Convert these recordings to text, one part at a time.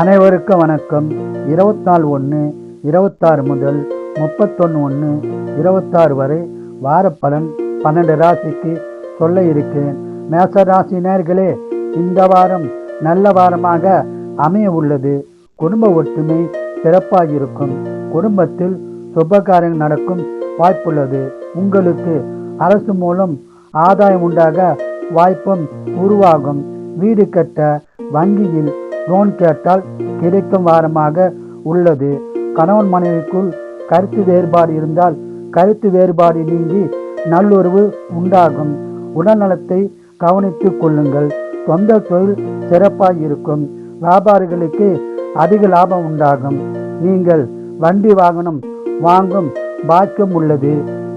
அனைவருக்கும் வணக்கம். இருபத்தாலு ஒன்று இருபத்தாறு முதல் முப்பத்தொன்று ஒன்று இருபத்தாறு வரை வாரப்பலன் பன்னெண்டு ராசிக்கு சொல்ல இருக்கிறேன். மேச ராசி நேர்களே இந்த வாரம் நல்ல வாரமாக அமைய உள்ளது. குடும்ப ஒற்றுமை சிறப்பாக இருக்கும் குடும்பத்தில் சுபகாரியம் நடக்கும் வாய்ப்புள்ளது. உங்களுக்கு அரசு மூலம் ஆதாயம் உண்டாக வாய்ப்பும் உருவாகும். வீடு கட்ட வங்கியில் லோன் கேட்டால் கிடைக்கும் வாரமாக உள்ளது. கணவன் மனைவிக்குள் கருத்து வேறுபாடு இருந்தால் கருத்து வேறுபாடு நீங்கி நல்லுறவு உண்டாகும். உடல்நலத்தை கவனித்துக் கொள்ளுங்கள். சொந்த தொழில் சிறப்பாக இருக்கும். வியாபாரிகளுக்கு அதிக லாபம் உண்டாகும். நீங்கள் வண்டி வாகனம் வாங்கும் பாக்கியம் உள்ளது.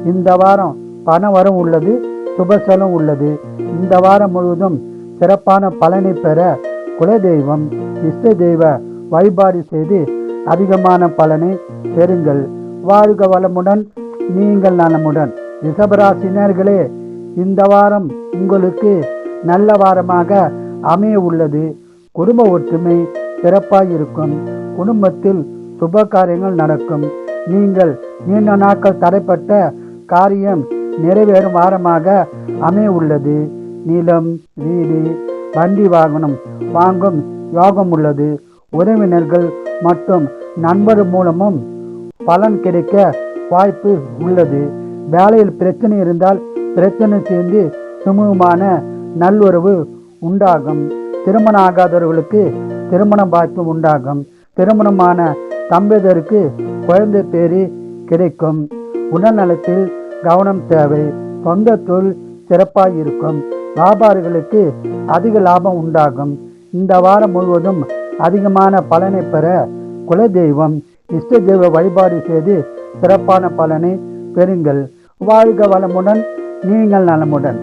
இந்த வாரம் பண வரம் உள்ளது சுபசலம் உள்ளது. இந்த வாரம் முழுவதும் சிறப்பான பலனை பெற குலதெய்வம் இஷ்ட தெய்வ வழிபாடு செய்து அதிகமான பலனை பெறுங்கள். வாழ்க வளமுடன் நீங்கள் நலமுடன். ரிஷபராசினர்களே இந்த வாரம் உங்களுக்கு நல்ல வாரமாக அமைய உள்ளது குடும்ப ஒற்றுமை சிறப்பாக இருக்கும் குடும்பத்தில் சுப காரியங்கள் நடக்கும். நீங்கள் நீண்ட நாட்கள் தடைப்பட்ட காரியம் நிறைவேறும் வாரமாக அமைய உள்ளது நிலம் வீடு வண்டி வாகனம் வாங்கும் யோகம் உள்ளது. உறவினர்கள் மற்றும் நண்பர் மூலமும் பலன் கிடைக்க வாய்ப்பு உள்ளது. வேலையில் பிரச்சனை இருந்தால் பிரச்சனை சேர்ந்து சுமூகமான நல்லுறவு உண்டாகும். திருமணம் ஆகாதவர்களுக்கு திருமணம் வாய்ப்பு உண்டாகும். திருமணமான தம்பதியருக்கு குழந்தை பேரு கிடைக்கும். உடல்நலத்தில் கவனம் தேவை. சொந்த தொழில் சிறப்பாக இருக்கும். வியாபாரிகளுக்கு அதிக லாபம் உண்டாகும். இந்த வாரம் முழுவதும் அதிகமான பலனை பெற குலதெய்வம் இஷ்ட தெய்வ வழிபாடு செய்து சிறப்பான பலனை பெறுங்கள். வாழ்க வளமுடன் நீங்கள் நலமுடன்.